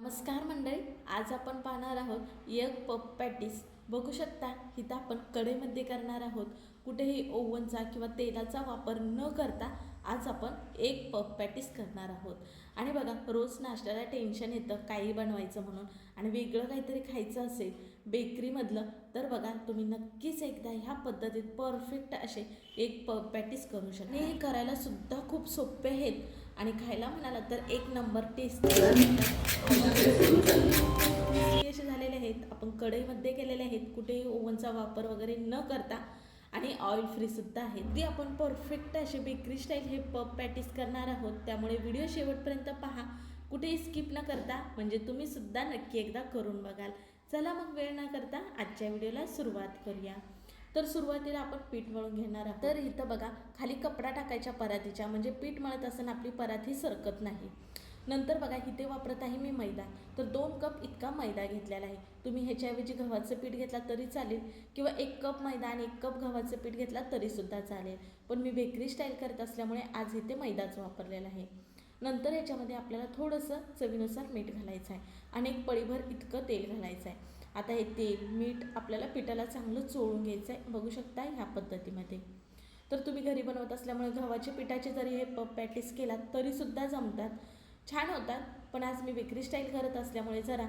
नमस्कार मंडळी आज आपण पाहणार आहोत एक पप पॅटीस. बघू शकता इथं आपण कढईमध्ये करणार आहोत. कुठेही ओव्हनचा किंवा तेलाचा वापर न करता आज आपण एक पप पॅटीस करणार आहोत. आणि बघा रोज नाश्त्याला टेन्शन येतं काही बनवायचं म्हणून. आणि वेगळं काहीतरी खायचं असेल बेकरीमधलं तर बघा तुम्ही नक्कीच एकदा ह्या पद्धतीत परफेक्ट असे एक पप पॅटीस करू शकता. हे करायला सुद्धा खूप सोपे आहेत. आणि खायला म्हणाला तर एक नंबर टेस्ट असे झालेले आहेत. आपण कढईमध्ये केलेले आहेत. कुठेही ओव्हनचा वापर वगैरे न करता आणि ऑइल फ्री सुद्धा आहेत. ती आपण परफेक्ट असे बेकरी स्टाईल हे पप पॅटीस करणार आहोत. त्यामुळे व्हिडिओ शेवटपर्यंत पहा. कुठेही स्किप न करता म्हणजे तुम्ही सुद्धा नक्की एकदा करून बघाल. चला मग वेळ न करता आजच्या व्हिडिओला सुरुवात करूया. तर सुरुवातीला आपण पीठ मळून घेणार आहोत. तर इथं बघा खाली कपडा टाकायच्या परातीच्या म्हणजे पीठ मळत असताना आपली पराती सरकत नाही. नंतर बघा इथे वापरत आहे मी मैदा. तर दोन कप इतका मैदा घेतलेला आहे. तुम्ही ह्याच्याऐवजी गव्हाचं पीठ घेतला तरी चालेल किंवा एक कप मैदा आणि एक कप गव्हाचं पीठ घेतला तरीसुद्धा चालेल. पण मी बेकरी स्टाईल करत असल्यामुळे आज इथे मैदाच वापरलेला आहे. नंतर याच्यामध्ये आपल्याला थोडंसं चवीनुसार मीठ घालायचं आहे आणि एक पळीभर इतकं तेल घालायचं आहे. आता हे तेल मीठ आपल्याला पिठाला चांगलं चोळून घ्यायचं आहे. बघू शकता ह्या पद्धतीमध्ये. तर तुम्ही घरी बनवत असल्यामुळे गव्हाच्या पिठाचे जरी हे प पॅटीस केलात तरीसुद्धा जमतात. छान होतात पण आज मी बेकरी स्टाईल करत असल्यामुळे जरा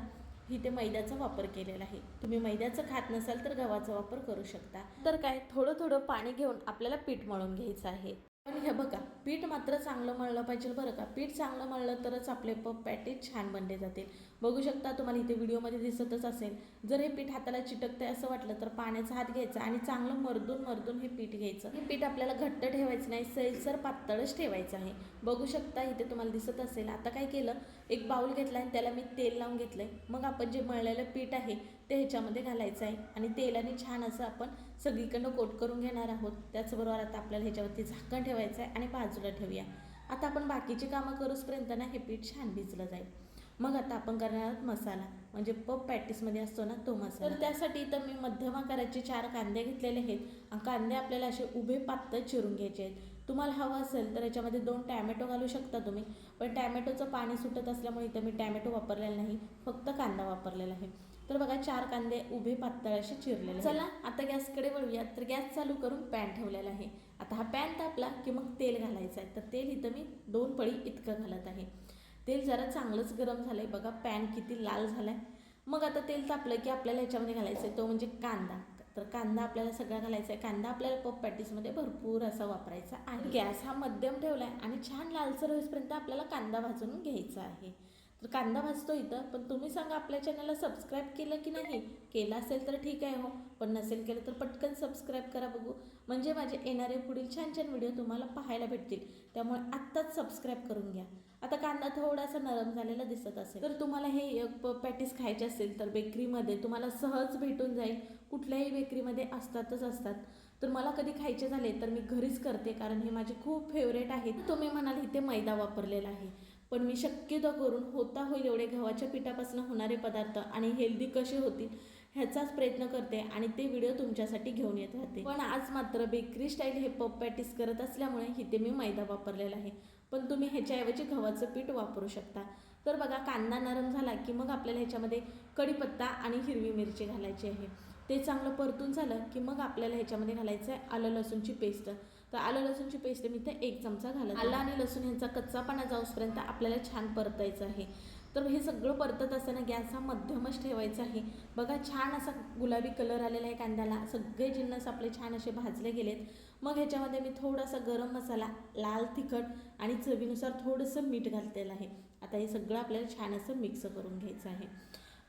इथे मैद्याचा वापर केलेला आहे. तुम्ही मैद्याचं खात नसाल तर गव्हाचा वापर करू शकता. तर काय थोडं थोडं पाणी घेऊन आपल्याला पीठ मळून घ्यायचं आहे. पण हे बघा पीठ मात्र चांगलं मळलं पाहिजे बरं का? पीठ चांगलं मळलं तरच आपले पप पॅटीस छान बनले जातील. बघू शकता तुम्हाला इथे व्हिडिओमध्ये दिसतच असेल. जर हे पीठ हाताला चिटकतंय असं वाटलं तर पाण्याचा हात घ्यायचा आणि चांगलं मर्दून मर्दून हे पीठ घ्यायचं. हे पीठ आपल्याला घट्ट ठेवायचं नाही सैलसर पातळच ठेवायचं आहे. बघू शकता इथे तुम्हाला दिसत असेल. आता काय केलं? एक बाऊल घेतला आणि त्याला मी तेल लावून घेतलंय. मग आपण जे मळलेलं पीठ आहे ते ह्याच्यामध्ये घालायचं आहे. आणि तेलाने छान असं आपण सगळीकडनं कोट करून घेणार आहोत. त्याचबरोबर आता आपल्याला ह्याच्यावरती झाकण ठेवायचं आहे आणि बाजूला ठेवूया. आता आपण बाकीची कामं करूचपर्यंत ना हे पीठ छान भिजलं जाईल. मग आता आपण करणार आहोत मसाला. म्हणजे पप पॅटीसमध्ये असतो ना तो मसाला. तर त्यासाठी तर मी मध्यम आकाराचे चार कांदे घेतलेले आहेत. आणि कांदे आपल्याला असे उभे पातळ चिरून घ्यायचे आहेत. तुम्हाला हवं असेल तर याच्यामध्ये दोन टॅमॅटो घालू शकता तुम्ही. पण टॅमॅटोचं पाणी सुटत असल्यामुळे इथं मी टॅमॅटो वापरलेला नाही. फक्त कांदा वापरलेला आहे. तर बघा चार कांदे उभे पातळ असे चिरलेले चला आता गॅसकडे वळूया तर गॅस चालू करून पॅन ठेवलेला आहे. आता हा पॅन तापला की मग तेल घालायचं आहे. तर तेल इथं मी दोन पळी इतकं घालत आहे. तेल जरा चांगलंच गरम झालंय बघा पॅन किती लाल झालाय. मग आता तेल तापलं की आपल्याला याच्यामध्ये घालायचं आहे तो म्हणजे कांदा. तर कांदा आपल्याला सगळा घालायचा आहे कांदा आपल्याला पप पॅटीसमध्ये भरपूर असा वापरायचा आहे. गॅस हा मध्यम ठेवला आहे आणि छान लालसर होईपर्यंत आपल्याला कांदा भाजून घ्यायचा आहे. कांदा भाजतो इथं पण तुम्ही सांगा आपल्या चॅनलला सबस्क्राईब केलं की नाही? केलं असेल तर ठीक आहे हो. पण नसेल केलं तर पटकन सबस्क्राईब करा बघू. म्हणजे माझे येणारे पुढील छान छान व्हिडिओ तुम्हाला पाहायला भेटतील. त्यामुळे आत्ताच सबस्क्राईब करून घ्या. आता कांदा थोडासा नरम झालेला दिसत असेल. तर तुम्हाला हे पॅटीस खायचे असेल तर बेकरीमध्ये तुम्हाला सहज भेटून जाईल. कुठल्याही बेकरीमध्ये असतातच असतात. तर मला कधी खायचे झाले तर मी घरीच करते कारण हे माझे खूप फेवरेट आहेत. तुम्ही म्हणाल इथे मैदा वापरलेला आहे. पण मी शक्यतो करून होता होईल एवढे गव्हाच्या पिठापासून होणारे पदार्थ आणि हेल्दी कसे होतील ह्याचाच प्रयत्न करते आणि ते व्हिडिओ तुमच्यासाठी घेऊन येत राहते. पण आज मात्र बेकरी स्टाईल हे पप पॅटीस करत असल्यामुळे इथे मी मैदा वापरलेला आहे. पण तुम्ही ह्याच्याऐवजी गव्हाचं पीठ वापरू शकता. तर बघा कांदा नरम झाला की मग आपल्याला ह्याच्यामध्ये कढीपत्ता आणि हिरवी मिरची घालायची आहे. ते चांगलं परतून झालं की मग आपल्याला ह्याच्यामध्ये घालायचं आहे आलं लसूणची पेस्ट. तर आलं लसूणची पेस्ट मी इथे एक चमचा घालत आला आणि लसूण ह्यांचा कच्चापणा जाऊसपर्यंत आपल्याला छान परतायचं आहे. तर हे सगळं परतत असताना गॅस हा मध्यमच ठेवायचा आहे. बघा छान असा गुलाबी कलर आलेला आहे कांद्याला. सगळे जिन्नस आपले छान असे भाजले गेलेत. मग ह्याच्यामध्ये मी थोडासा गरम मसाला लाल तिखट आणि चवीनुसार थोडंसं मीठ घालतेलं आहे. आता हे सगळं आपल्याला छान असं मिक्स करून घ्यायचं आहे.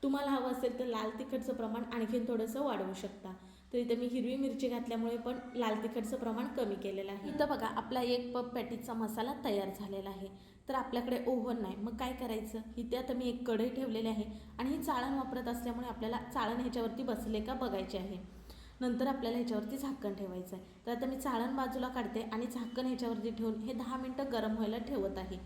तुम्हाला हवं असेल तर लाल तिखटचं प्रमाण आणखीन थोडंसं वाढवू शकता. तर इथं मी हिरवी मिरची घातल्यामुळे पण लाल तिखटचं प्रमाण कमी केलेलं आहे. इथं बघा आपला एक पप पॅटीचा मसाला तयार झालेला आहे. तर आपल्याकडे ओव्हन नाही. मग काय करायचं? इथे आता मी एक कढई ठेवलेली आहे आणि ही चाळण वापरत असल्यामुळे आपल्याला चाळण ह्याच्यावरती बसले का बघायचे आहे. नंतर आपल्याला ह्याच्यावरती झाकण ठेवायचं आहे तर आता मी चाळण बाजूला काढते आणि झाकण ह्याच्यावरती ठेवून हे दहा मिनटं गरम व्हायला ठेवत आहे.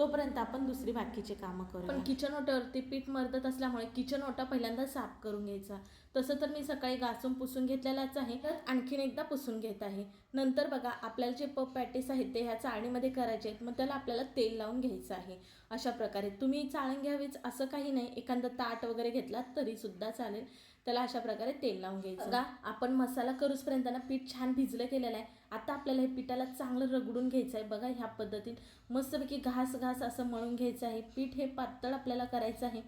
तोपर्यंत आपण दुसरी बाकीची कामं करू पण किचन ओट्यावरती पीठ मरतत असल्यामुळे किचन ओटा पहिल्यांदा साफ करून घ्यायचा. तसं तर मी सकाळी घासून पुसून घेतलेलाच आहे. तर? आणखीन एकदा पुसून घेत आहे. नंतर बघा आपल्याला जे पप पॅटीस आहेत ते ह्या चाळणीमध्ये करायचे आहेत मग त्याला आपल्याला तेल लावून घ्यायचं आहे. अशा प्रकारे. तुम्ही चाळण घ्यावीच असं काही नाही. एखादं ताट वगैरे घेतलात तरी सुद्धा चालेल. त्याला अशा प्रकारे तेल लावून घ्यायचं. का आपण मसाला करूचपर्यंत ना पीठ छान भिजलं केलेलं आहे. आता आपल्याला हे पिठाला चांगलं रगडून घ्यायचं आहे. बघा ह्या पद्धतीत मस्तपैकी घास घास असं मळून घ्यायचं आहे. पीठ हे पातळ आपल्याला करायचं आहे.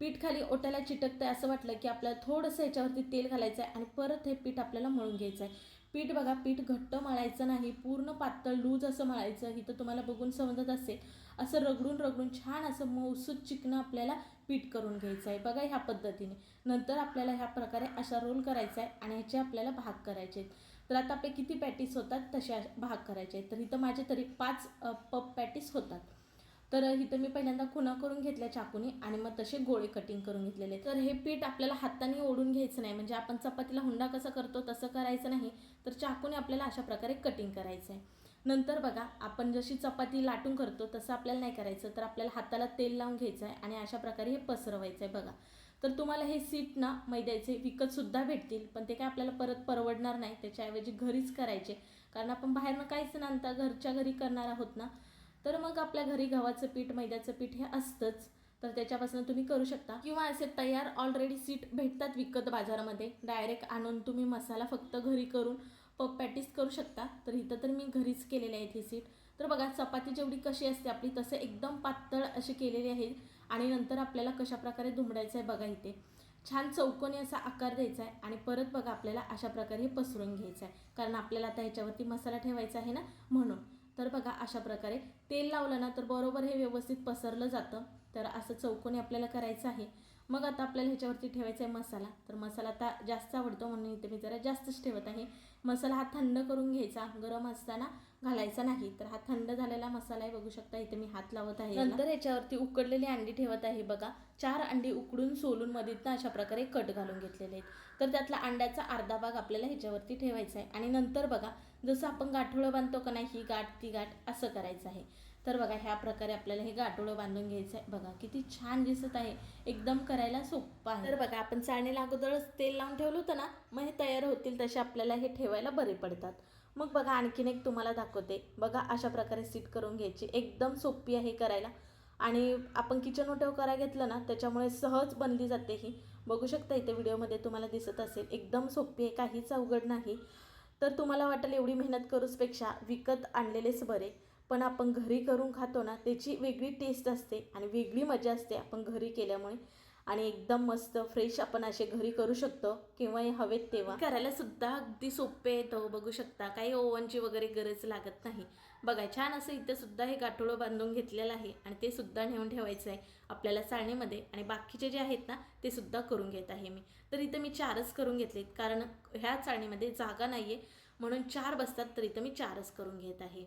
पीठ खाली ओट्याला चिटकतंय असं वाटलं की आपल्याला थोडंसं ह्याच्यावरती तेल घालायचं आहे आणि परत हे पीठ आपल्याला मळून घ्यायचं आहे. पीठ बघा पीठ घट्ट मळायचं नाही पूर्ण पातळ लूज असं मळायचं इथं तुम्हाला बघून समजत असेल. असं रगडून रगडून छान असं मौसूद चिकनं आपल्याला पीठ करून घ्यायचं आहे. बघा ह्या पद्धतीने. नंतर आपल्याला ह्या प्रकारे अशा रोल करायचा आहे आणि ह्याचे आपल्याला भाग करायचे आहेत. तर आता आपले किती पॅटीस होतात तशा भाग करायचे आहेत. तर इथं माझे तरी पाच पप पॅटीस होतात. तर इथं मी पहिल्यांदा खुणा करून घेतल्या चाकूने आणि मग तसे गोळे कटिंग करून घेतलेले. तर हे पीठ आपल्याला हाताने ओढून घ्यायचं नाही. म्हणजे आपण चपातीला हुंडा कसा करतो तसं करायचं नाही. तर चाकूने आपल्याला अशा प्रकारे कटिंग करायचं आहे नंतर बघा आपण जशी चपाती लाटून करतो तसं आपल्याला नाही करायचं. तर आपल्याला हाताला तेल लावून घ्यायचं आहे आणि अशा प्रकारे हे पसरवायचं आहे बघा. तर तुम्हाला हे सीट ना मैद्याचे विकतसुद्धा भेटतील पण ते काय आपल्याला परत परवडणार नाही. त्याच्याऐवजी घरीच करायचे. कारण आपण बाहेरनं काहीच ना आणता घरच्या घरी करणार आहोत ना. तर मग आपल्या घरी गव्हाचं पीठ मैद्याचं पीठ हे असतंच. तर त्याच्यापासून तुम्ही करू शकता. किंवा असे तयार ऑलरेडी सीट भेटतात विकत बाजारामध्ये. डायरेक्ट आणून तुम्ही मसाला फक्त घरी करून पप पॅटीस करू शकता. तर इथं तर मी घरीच केलेले आहेत ही सीट तर बघा चपाती जेवढी कशी असते आपली तसं एकदम पातळ अशी केलेली आहे. आणि नंतर आपल्याला कशा प्रकारे दुमडायचं आहे बघा इथे. छान चौकोनी असा आकार द्यायचा आहे. आणि परत बघा आपल्याला अशा प्रकारे हे पसरून घ्यायचं आहे. कारण आपल्याला आता ह्याच्यावरती मसाला ठेवायचा आहे ना? म्हणून. तर बघा अशा प्रकारे तेल लावलं ना तर बरोबर हे व्यवस्थित पसरलं जातं. तर असं चौकोनी आपल्याला करायचं आहे. मग आता आपल्याला ह्याच्यावरती ठेवायचा आहे मसाला. तर मसाला आता जास्त आवडतो म्हणून इथे मी जरा जास्तच ठेवत आहे. मसाला हा थंड करून घ्यायचा गरम असताना घालायचा नाही. तर हा थंड झालेला मसाला आहे बघू शकता इथे मी हात लावत आहे नंतर याच्यावरती उकडलेली अंडी ठेवत आहे बघा. चार अंडी उकडून सोलून मध्ये अशा प्रकारे कट घालून घेतलेले आहेत. तर त्यातला अंड्याचा अर्धा भाग आपल्याला ह्याच्यावरती ठेवायचा आहे. आणि नंतर बघा जसं आपण गाठोळं बांधतो का नाही ही गाठ ती गाठ असं करायचं आहे. तर बघा ह्या प्रकारे आपल्याला हे गाठोळं बांधून घ्यायचं आहे. बघा किती छान दिसत आहे. एकदम करायला सोपं आहे. तर बघा आपण चाळणीला अगोदरच तेल लावून ठेवलं होतं ना मग हे तयार होतील तसे आपल्याला हे ठेवायला बरे पडतात. मग बघा आणखीन एक तुम्हाला दाखवते. बघा अशा प्रकारे सीट करून घ्यायची. एकदम सोपी आहे करायला. आणि आपण किचन ओट्यावर करायला घेतलं ना त्याच्यामुळे सहज बनली जाते ही. बघू शकता इथे व्हिडिओमध्ये तुम्हाला दिसत असेल. एकदम सोपी आहे काहीच अवघड नाही. तर तुम्हाला वाटेल एवढी मेहनत करूचपेक्षा विकत आणलेलेच बरे. पण आपण घरी करून खातो ना त्याची वेगळी टेस्ट असते आणि वेगळी मजा असते आपण घरी केल्यामुळे. आणि एकदम मस्त फ्रेश आपण असे घरी करू शकतो किंवा हे हवेत तेव्हा. करायला सुद्धा अगदी सोपे येतो बघू शकता. काही ओव्हनची वगैरे गरज लागत नाही. बघा छान असं इथं सुद्धा हे गाठोळं बांधून घेतलेलं आहे आणि ते सुद्धा नेऊन ठेवायचं आहे आपल्याला चाळणीमध्ये. आणि बाकीचे जे आहेत ना ते सुद्धा करून घेत आहे मी. तर इथं मी चारच करून घेतलेत कारण ह्या चाळणीमध्ये जागा नाही आहे म्हणून चार बसतात तर इथं मी चारच करून घेत आहे.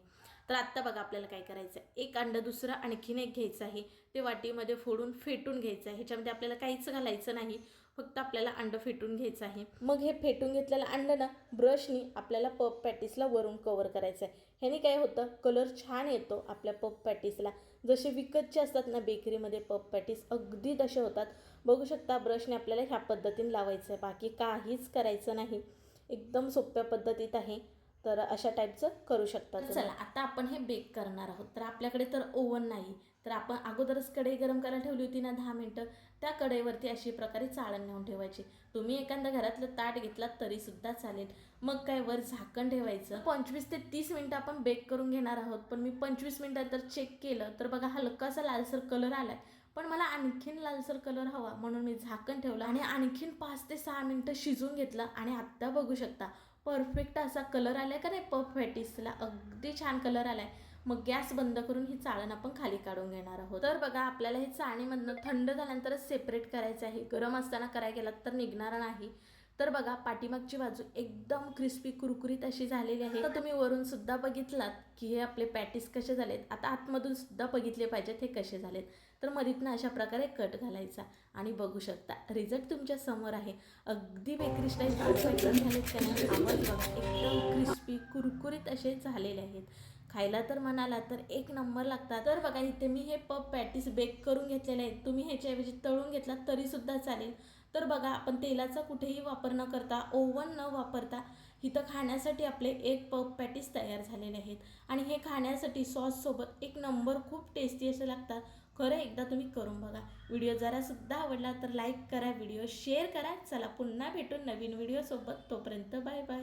तर आत्ता बघा आपल्याला काय करायचं आहे. एक अंडं दुसरं आणखीन एक घ्यायचं आहे. ते वाटीमध्ये फोडून फेटून घ्यायचं आहे. ह्याच्यामध्ये आपल्याला काहीच घालायचं नाही. फक्त आपल्याला अंडं फेटून घ्यायचं आहे. मग हे फेटून घेतलेलं अंडं ना ब्रशनी आपल्याला पप पॅटीसला वरून कवर करायचं आहे. ह्याने काय होतं? कलर छान येतो आपल्या पप पॅटीसला. जसे विकतचे असतात ना बेकरीमध्ये पप पॅटीस अगदी तसे होतात. बघू शकता ब्रशने आपल्याला ह्या पद्धतीने लावायचं आहे. बाकी काहीच करायचं नाही. एकदम सोप्या पद्धतीत आहे. तर अशा टाईपचं करू शकता चला आता आपण हे बेक करणार आहोत. तर आपल्याकडे तर ओव्हन नाही. तर आपण अगोदरच कढई गरम करायला ठेवली होती ना दहा मिनटं. त्या कढईवरती अशी प्रकारे चाळण नेऊन ठेवायची. तुम्ही एखादा घरातलं ताट घेतलात तरी सुद्धा चालेल. मग काय वर झाकण ठेवायचं. पंचवीस ते तीस मिनटं आपण बेक करून घेणार आहोत. पण मी पंचवीस मिनटात तर चेक केलं तर बघा हलकासा लालसर कलर आलाय. पण मला आणखीन लालसर कलर हवा म्हणून मी झाकण ठेवलं आणि आणखीन पाच ते सहा मिनटं शिजवून घेतलं आणि आत्ता बघू शकता परफेक्ट असा कलर आलाय का नाही? पफ फॅटिसला अगदी छान कलर आलाय. मग गॅस बंद करून ही चाळण आपण खाली काढून घेणार आहोत. तर बघा आपल्याला हे चाळणीमधनं थंड झाल्यानंतरच सेपरेट करायचं आहे. गरम असताना करायला गेलात तर निघणार नाही. तर बघा पाठीमागची बाजू एकदम क्रिस्पी कुरकुरीत अशी झालेली आहे. तर तुम्ही वरून सुद्धा बघितलात की हे आपले पॅटीस कसे झालेत. आता आतमधून सुद्धा बघितले पाहिजेत हे कसे झालेत. तर मधीतनं अशा प्रकारे कट घालायचा आणि बघू शकता. रिझल्ट तुमच्यासमोर आहे. अगदी बेकरी स्टाईल झाले आवाज बघा. एकदम क्रिस्पी कुरकुरीत असे झालेले आहेत. खायला तर म्हणाला तर एक नंबर लागतात. तर बघा इथे मी हे पप पॅटीस बेक करून घेतलेले आहेत. तुम्ही ह्याच्याऐवजी तळून घेतला तरीसुद्धा चालेल. तर बघा आपण तेलाचा कुठेही वापर न करता ओव्हन न वापरता इथं खाण्यासाठी आपले एक पप पॅटीस तयार झालेले आहेत. आणि हे खाण्यासाठी सॉससोबत एक नंबर खूप टेस्टी असे लागतात. खरं एकदा तुम्ही करून बघा. व्हिडिओ जरासुद्धा आवडला तर लाईक करा व्हिडिओ शेअर करा. चला पुन्हा भेटून नवीन व्हिडिओसोबत तोपर्यंत बाय बाय